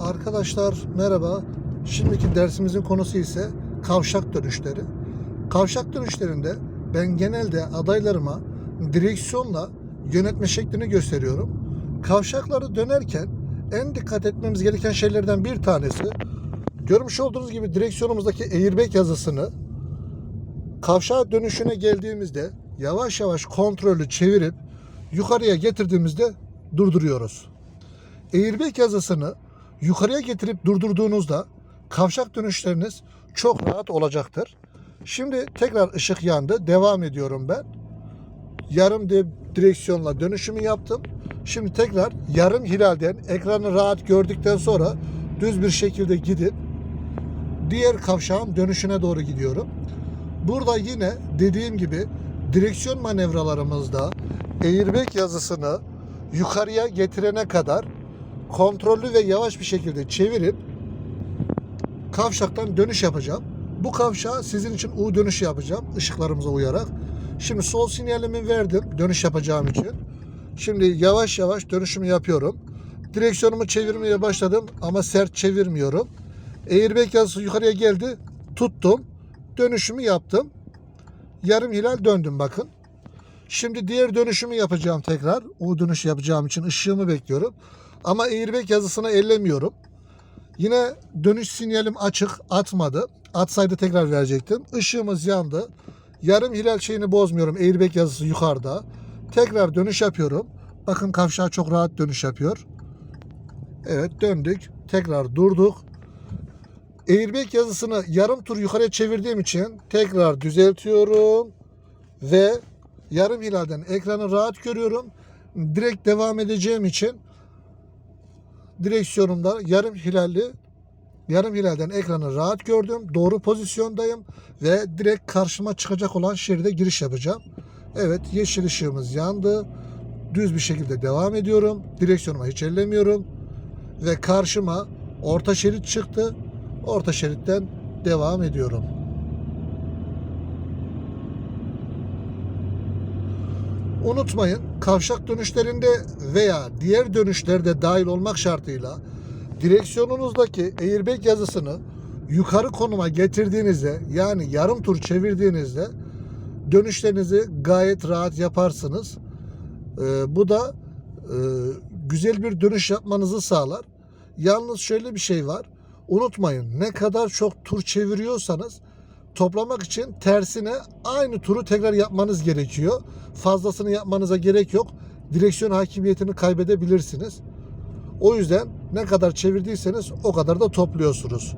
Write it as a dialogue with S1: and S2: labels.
S1: Arkadaşlar merhaba. Şimdiki dersimizin konusu ise kavşak dönüşleri. Kavşak dönüşlerinde ben genelde adaylarıma direksiyonla yönetme şeklini gösteriyorum. Kavşakları dönerken en dikkat etmemiz gereken şeylerden bir tanesi görmüş olduğunuz gibi direksiyonumuzdaki airbag yazısını kavşağa dönüşüne geldiğimizde yavaş yavaş kontrolü çevirip yukarıya getirdiğimizde durduruyoruz. Airbag yazısını yukarıya getirip durdurduğunuzda kavşak dönüşleriniz çok rahat olacaktır. Şimdi tekrar ışık yandı. Devam ediyorum ben. Yarım direksiyonla dönüşümü yaptım. Şimdi tekrar yarım hilalden ekranı rahat gördükten sonra düz bir şekilde gidip diğer kavşağın dönüşüne doğru gidiyorum. Burada yine dediğim gibi direksiyon manevralarımızda airbag yazısını yukarıya getirene kadar kontrollü ve yavaş bir şekilde çevirip kavşaktan dönüş yapacağım. Bu kavşağa sizin için U dönüşü yapacağım ışıklarımıza uyarak. Şimdi sol sinyalimi verdim dönüş yapacağım için. Şimdi yavaş yavaş dönüşümü yapıyorum. Direksiyonumu çevirmeye başladım ama sert çevirmiyorum. Airbag yazısı yukarıya geldi. Tuttum. Dönüşümü yaptım. Yarım hilal döndüm bakın. Şimdi diğer dönüşümü yapacağım tekrar. U dönüş yapacağım için ışığımı bekliyorum. Ama airbag yazısını ellemiyorum. Yine dönüş sinyalim açık atmadı. Atsaydı tekrar verecektim. Işığımız yandı. Yarım hilal şeyini bozmuyorum. Airbag yazısı yukarıda. Tekrar dönüş yapıyorum. Bakın kavşağa çok rahat dönüş yapıyor. Evet döndük. Tekrar durduk. Airbag yazısını yarım tur yukarıya çevirdiğim için tekrar düzeltiyorum. Ve yarım hilalden ekranı rahat görüyorum. Direkt devam edeceğim için direksiyonumda yarım hilalli yarım hilalden ekranı rahat gördüm. Doğru pozisyondayım ve direkt karşıma çıkacak olan şeride giriş yapacağım. Evet yeşil ışığımız yandı. Düz bir şekilde devam ediyorum. Direksiyonuma hiç ellemiyorum. Ve karşıma orta şerit çıktı. Orta şeritten devam ediyorum. Unutmayın kavşak dönüşlerinde veya diğer dönüşlerde dahil olmak şartıyla direksiyonunuzdaki airbag yazısını yukarı konuma getirdiğinizde yani yarım tur çevirdiğinizde dönüşlerinizi gayet rahat yaparsınız. Ee, bu da e, güzel bir dönüş yapmanızı sağlar. Yalnız şöyle bir şey var. Unutmayın ne kadar çok tur çeviriyorsanız toplamak için tersine aynı turu tekrar yapmanız gerekiyor. Fazlasını yapmanıza gerek yok. Direksiyon hakimiyetini kaybedebilirsiniz. O yüzden ne kadar çevirdiyseniz o kadar da topluyorsunuz.